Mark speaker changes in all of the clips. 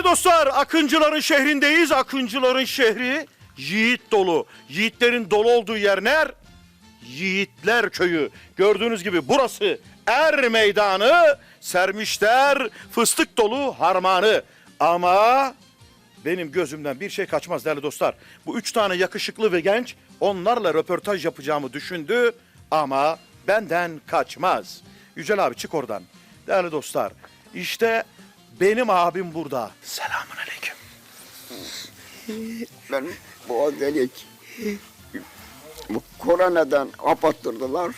Speaker 1: Değerli dostlar, Akıncıların şehrindeyiz. Akıncıların şehri yiğit dolu. Yiğitlerin dolu olduğu yer ner? Yiğitler köyü. Gördüğünüz gibi burası er meydanı, sermişler fıstık dolu harmanı. Ama benim gözümden bir şey kaçmaz değerli dostlar. Bu üç tane yakışıklı ve genç onlarla röportaj yapacağımı düşündü ama benden kaçmaz. Yücel abi çık oradan. Değerli dostlar işte benim abim burada. Selamun aleyküm.
Speaker 2: Ben boğaz delik. Bu koronadan kapattırdılar.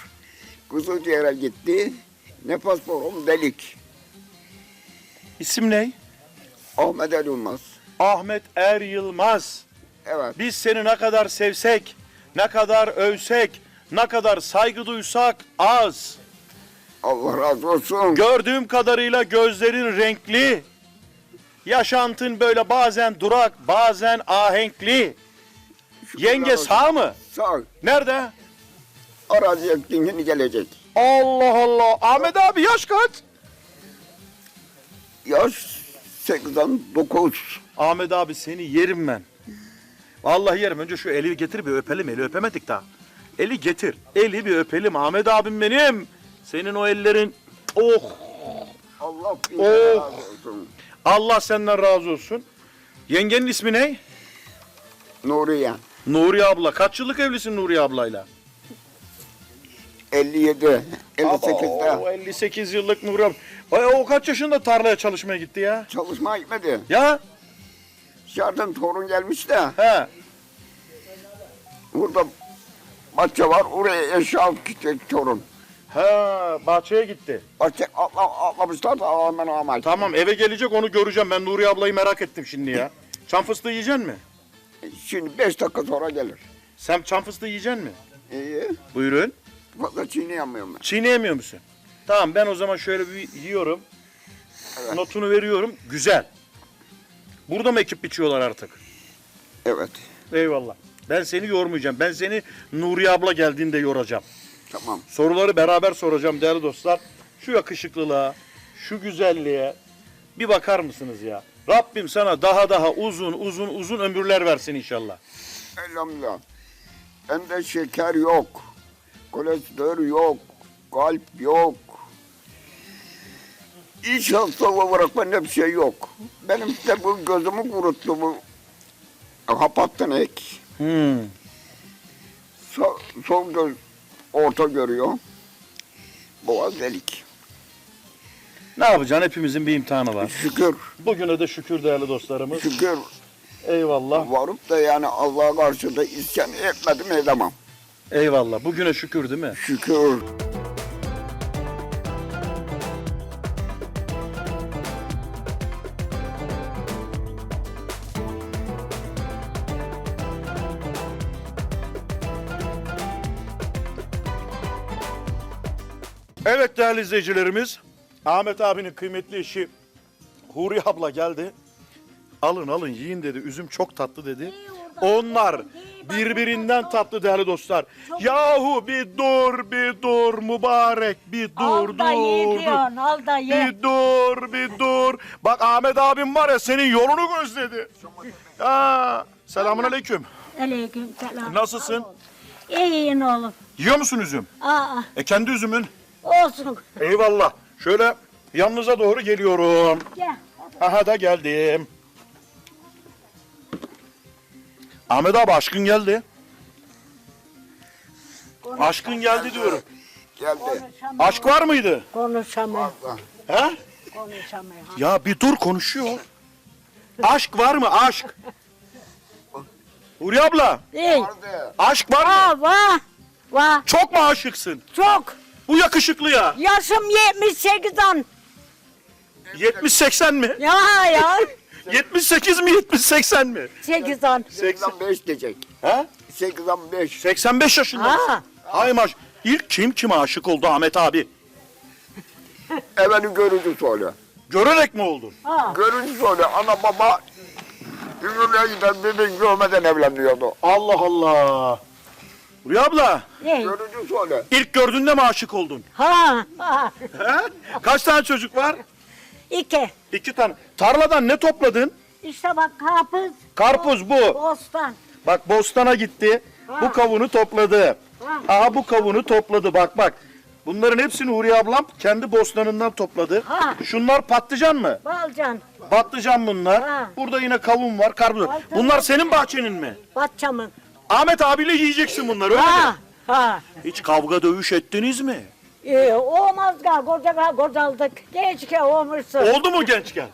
Speaker 2: Kızılciğer'e gitti. Ne pasporum delik.
Speaker 1: İsim ne?
Speaker 2: Ahmet Ali Yılmaz.
Speaker 1: Ahmet Er Yılmaz.
Speaker 2: Evet.
Speaker 1: Biz seni ne kadar sevsek, ne kadar övsek, ne kadar saygı duysak az.
Speaker 2: Allah razı olsun.
Speaker 1: Gördüğüm kadarıyla gözlerin renkli. Yaşantın böyle bazen durak, bazen ahenkli. Yenge sağ mı?
Speaker 2: Sağ.
Speaker 1: Nerede?
Speaker 2: Araziye yeni gelecek.
Speaker 1: Allah Allah. Ahmet abi yaş kaç?
Speaker 2: Yaş 89.
Speaker 1: Ahmet abi seni yerim ben. Vallahi yerim. Önce şu eli getir bir öpelim. Eli öpemedik daha. Eli getir. Eli bir öpelim. Ahmet abim benim. Senin o ellerin... Oh!
Speaker 2: Allah
Speaker 1: Oh.
Speaker 2: razı olsun.
Speaker 1: Allah senden razı olsun. Yengenin ismi ne?
Speaker 2: Nuriye.
Speaker 1: Nuriye abla. Kaç yıllık evlisin Nuriye ablayla?
Speaker 2: 57. 58'de.
Speaker 1: Oo, 58 yıllık Nuriye abla. Ay, o kaç yaşında tarlaya çalışmaya gitti ya?
Speaker 2: Çalışmaya gitmedi.
Speaker 1: Ya?
Speaker 2: Dışarıdan torun gelmiş de.
Speaker 1: He.
Speaker 2: Burada bahçe var. Oraya eşya gidecek torun.
Speaker 1: He, bahçeye gitti.
Speaker 2: Bahçe atla, atlamışlar da aman aman.
Speaker 1: Tamam eve gelecek onu göreceğim. Ben Nuriye ablayı merak ettim şimdi ya. Çam fıstığı yiyecek mi?
Speaker 2: Şimdi 5 dakika sonra gelir.
Speaker 1: Sen çam fıstığı yiyecek mi?
Speaker 2: İyi.
Speaker 1: Buyurun.
Speaker 2: Fazla çiğneyemiyorum ben.
Speaker 1: Çiğneyemiyor musun? Tamam ben o zaman şöyle bir yiyorum.
Speaker 2: Evet.
Speaker 1: Notunu veriyorum. Güzel. Burada mı ekip biçiyorlar artık?
Speaker 2: Evet.
Speaker 1: Eyvallah. Ben seni yormayacağım. Ben seni Nuriye abla geldiğinde yoracağım.
Speaker 2: Tamam.
Speaker 1: Soruları beraber soracağım değerli dostlar. Şu yakışıklılığa, şu güzelliğe bir bakar mısınız ya? Rabbim sana daha daha uzun uzun uzun ömürler versin inşallah.
Speaker 2: Elhamdülillah. Bende şeker yok. Kolesterol yok. Kalp yok. İç hastalığı olarak bende bir şey yok. Benim de bu gözümü kuruttu bu. Kapattın ek.
Speaker 1: Hmm.
Speaker 2: Sol, sol göz orta görüyor. Boğaz delik.
Speaker 1: Ne yapacaksın? Hepimizin bir imtihanı var.
Speaker 2: Şükür.
Speaker 1: Bugüne de şükür değerli dostlarımız.
Speaker 2: Şükür.
Speaker 1: Eyvallah.
Speaker 2: Varıp da yani Allah'a karşı da isyan etmedim edemem.
Speaker 1: Eyvallah. Bugüne şükür değil mi?
Speaker 2: Şükür.
Speaker 1: Evet değerli izleyicilerimiz. Ahmet abinin kıymetli eşi Huri abla geldi. Alın alın yiyin dedi. Üzüm çok tatlı dedi. Onlar birbirinden tatlı değerli dostlar. Yahu bir dur bir dur mübarek bir dur
Speaker 3: al da ye
Speaker 1: dur. dur.
Speaker 3: diyorsun, al da ye.
Speaker 1: Bir dur bir dur. Bak Ahmet abim var ya senin yolunu gözledi. Ha, selamun aleyküm.
Speaker 3: Aleyküm selam.
Speaker 1: Nasılsın?
Speaker 3: İyiyim oğlum.
Speaker 1: Yiyor musun üzüm?
Speaker 3: Aa,
Speaker 1: E kendi üzümün.
Speaker 3: Olsun.
Speaker 1: Eyvallah. Şöyle yanınıza doğru geliyorum.
Speaker 3: Gel.
Speaker 1: Aha da geldim. Ahmet abi aşkın geldi. Aşkın geldi diyorum.
Speaker 2: Geldi.
Speaker 1: Aşk var mıydı?
Speaker 3: Konuşamıyor.
Speaker 1: He?
Speaker 3: Konuşamıyor.
Speaker 1: Ya bir dur konuşuyor. Aşk var mı aşk? Huri abla
Speaker 3: İyi.
Speaker 2: Vardı.
Speaker 1: aşk var mı?
Speaker 3: Aa, var. Var.
Speaker 1: Çok mu aşıksın?
Speaker 3: Çok.
Speaker 1: Bu yakışıklıya.
Speaker 3: Yaşım 78'den.
Speaker 1: 70-80 mi?
Speaker 3: Ya ya.
Speaker 1: 78 mi 70-80 mi?
Speaker 3: 8'den.
Speaker 2: 85 diyecek.
Speaker 1: He?
Speaker 2: 85.
Speaker 1: 85 yaşında.
Speaker 3: Ha.
Speaker 1: Hay maş. İlk kim kime aşık oldu Ahmet abi?
Speaker 2: Evveli görücü söyle.
Speaker 1: Görerek mi oldun?
Speaker 3: Ha.
Speaker 2: Görücü söyle. Ana baba Ümrüne giden birbirini görmeden evleniyordu.
Speaker 1: Allah Allah. Rüya abla,
Speaker 3: İyi.
Speaker 2: Görücü söyle.
Speaker 1: ilk gördüğünde mi aşık oldun?
Speaker 3: Ha. ha.
Speaker 1: He? Kaç tane çocuk var?
Speaker 3: İki.
Speaker 1: İki tane. Tarladan ne topladın?
Speaker 3: İşte bak karpuz.
Speaker 1: Karpuz bu.
Speaker 3: Bostan.
Speaker 1: Bak bostana gitti. Bu kavunu topladı.
Speaker 3: Ha.
Speaker 1: Aha bu kavunu topladı. Bak bak. Bunların hepsini Huriye ablam kendi bostanından topladı.
Speaker 3: Ha.
Speaker 1: Şunlar patlıcan mı?
Speaker 3: Balcan.
Speaker 1: Patlıcan bunlar.
Speaker 3: Ha.
Speaker 1: Burada yine kavun var, karpuz. var. Bunlar senin bahçenin mi?
Speaker 3: Batçamın.
Speaker 1: Ahmet abiyle yiyeceksin bunları öyle
Speaker 3: Ha.
Speaker 1: mi?
Speaker 3: Ha.
Speaker 1: Hiç kavga dövüş ettiniz mi?
Speaker 3: Ee, olmaz ga koca kocaldık. Geç ki olmuşsun.
Speaker 1: Oldu mu gençken?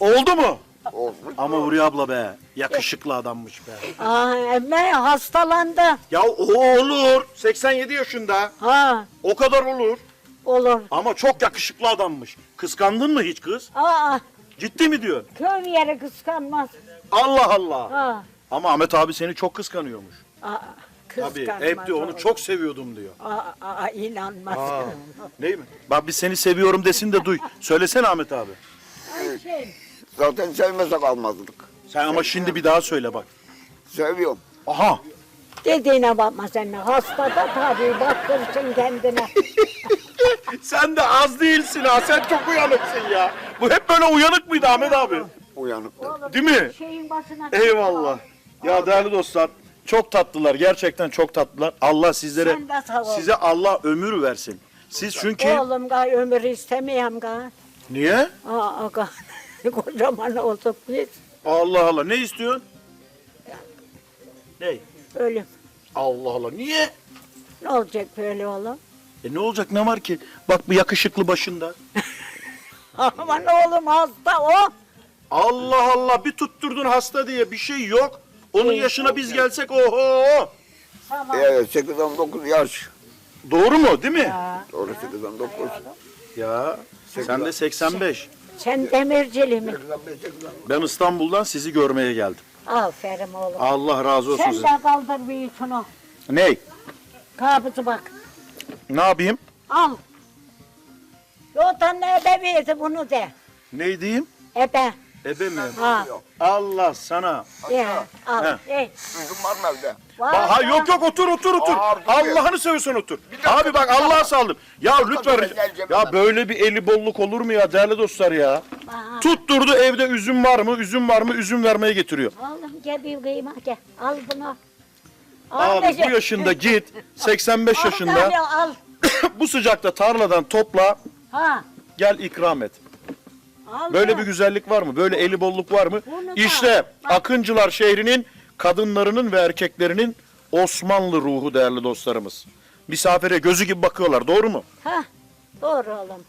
Speaker 1: Oldu mu?
Speaker 2: Olmuş.
Speaker 1: Ama Huriye abla be, yakışıklı adammış be.
Speaker 3: Aa, emme hastalandı.
Speaker 1: Ya o olur, 87 yaşında.
Speaker 3: Ha.
Speaker 1: O kadar olur.
Speaker 3: Olur.
Speaker 1: Ama çok yakışıklı adammış. Kıskandın mı hiç kız?
Speaker 3: Aa,
Speaker 1: Ciddi mi diyor?
Speaker 3: köy yeri kıskanmaz.
Speaker 1: Allah Allah.
Speaker 3: Ha.
Speaker 1: Ama Ahmet abi seni çok kıskanıyormuş.
Speaker 3: Aa, kıskanmaz.
Speaker 1: hep diyor onu
Speaker 3: olur.
Speaker 1: çok seviyordum diyor.
Speaker 3: Aa, aa, inanmaz.
Speaker 1: Aa, değil mi? Bak biz seni seviyorum desin de duy. Söylesene Ahmet abi.
Speaker 3: Ayşe,
Speaker 2: Zaten sevmesek almazdık.
Speaker 1: Sen ama şimdi bir daha söyle bak.
Speaker 2: Seviyorum.
Speaker 1: Aha.
Speaker 3: Dediğine bakma sen. Hasta da tabii baktırsın kendine.
Speaker 1: Sen de az değilsin ha. Sen çok uyanıksın ya. Bu hep böyle uyanık mıydı Ahmet abi?
Speaker 3: Oğlum,
Speaker 1: Değil mi?
Speaker 3: Şeyin başına
Speaker 1: Eyvallah. Ya değerli dostlar çok tatlılar. Gerçekten çok tatlılar. Allah sizlere
Speaker 3: Sen de sağ ol.
Speaker 1: size Allah ömür versin. Siz çünkü
Speaker 3: Oğlum ga ömür istemeyem ga.
Speaker 1: niye?
Speaker 3: Aa ga. Kocaman olduk biz.
Speaker 1: Allah Allah. Ne istiyorsun? Ne?
Speaker 3: Ölüm.
Speaker 1: Allah Allah. Niye?
Speaker 3: Ne olacak böyle oğlum?
Speaker 1: E ne olacak ne var ki? Bak bu yakışıklı başında.
Speaker 3: Aman oğlum hasta o.
Speaker 1: Allah Allah bir tutturdun hasta diye bir şey yok. Onun
Speaker 3: İyi.
Speaker 1: yaşına biz gelsek oho.
Speaker 3: Tamam.
Speaker 2: Evet 8-9 yaş.
Speaker 1: Doğru mu değil mi?
Speaker 2: Doğru 8-9.
Speaker 1: Ya sen de 85.
Speaker 3: Sen demircili mi?
Speaker 2: 85 85.
Speaker 1: Ben İstanbul'dan sizi görmeye geldim.
Speaker 3: Aferin oğlum.
Speaker 1: Allah razı olsun
Speaker 3: Sen de kaldır bir şunu.
Speaker 1: Ney?
Speaker 3: Kabızı bak.
Speaker 1: Ne yapayım?
Speaker 3: Al. Yotan ebe verdi bunu de.
Speaker 1: Ne diyeyim?
Speaker 3: Ebe.
Speaker 1: Ebe mi?
Speaker 3: Ha.
Speaker 1: Allah sana.
Speaker 3: Ya, al.
Speaker 1: He.
Speaker 3: Ey.
Speaker 2: Üzüm var mı evde?
Speaker 3: Var
Speaker 1: Ba- ha
Speaker 3: ya.
Speaker 1: yok yok otur otur otur.
Speaker 2: Aa.
Speaker 1: Allah'ını seviyorsan otur. Abi bak Allah'a saldım. Ya lütfen.
Speaker 2: ben geleceğim
Speaker 1: Ya
Speaker 2: hemen.
Speaker 1: böyle bir eli bolluk olur mu ya değerli dostlar ya?
Speaker 3: Bak.
Speaker 1: Tutturdu evde üzüm var mı? Üzüm var mı? Üzüm vermeye getiriyor.
Speaker 3: Oğlum gel bir kıyma gel. Al bunu. Al
Speaker 1: Abi bu yaşında git 85
Speaker 3: Al
Speaker 1: yaşında
Speaker 3: tane al.
Speaker 1: bu sıcakta tarladan topla
Speaker 3: Ha.
Speaker 1: gel ikram et. Böyle bir güzellik var mı? Böyle eli bolluk var mı?
Speaker 3: Bunu da-
Speaker 1: İşte
Speaker 3: Bak.
Speaker 1: Akıncılar şehrinin kadınlarının ve erkeklerinin Osmanlı ruhu değerli dostlarımız. Misafire gözü gibi bakıyorlar doğru mu?
Speaker 3: Ha. Doğru oğlum.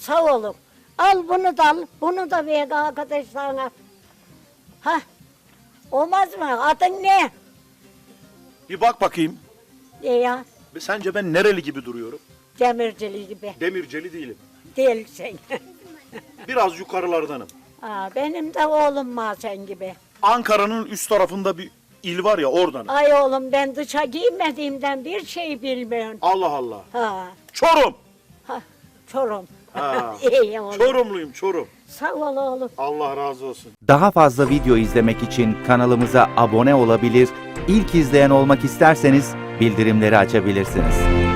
Speaker 3: Sağ olun. Al bunu da al. Bunu da ver arkadaşlarına. Ha. Olmaz mı? Adın ne?
Speaker 1: Bir bak bakayım.
Speaker 3: Ne ya?
Speaker 1: Sence ben nereli gibi duruyorum?
Speaker 3: Demircili gibi.
Speaker 1: Demirceli değilim.
Speaker 3: Değilsin.
Speaker 1: Biraz yukarılardanım.
Speaker 3: Aa, benim de oğlum var sen gibi.
Speaker 1: Ankara'nın üst tarafında bir il var ya oradan.
Speaker 3: Ay oğlum ben dışa giymediğimden bir şey bilmiyorum.
Speaker 1: Allah Allah.
Speaker 3: Ha.
Speaker 1: Çorum.
Speaker 3: Ha. Çorum.
Speaker 1: Ha.
Speaker 3: İyi oğlum.
Speaker 1: Çorumluyum Çorum.
Speaker 3: Sağ ol oğlum.
Speaker 1: Allah razı olsun.
Speaker 4: Daha fazla video izlemek için kanalımıza abone olabilir, ilk izleyen olmak isterseniz bildirimleri açabilirsiniz.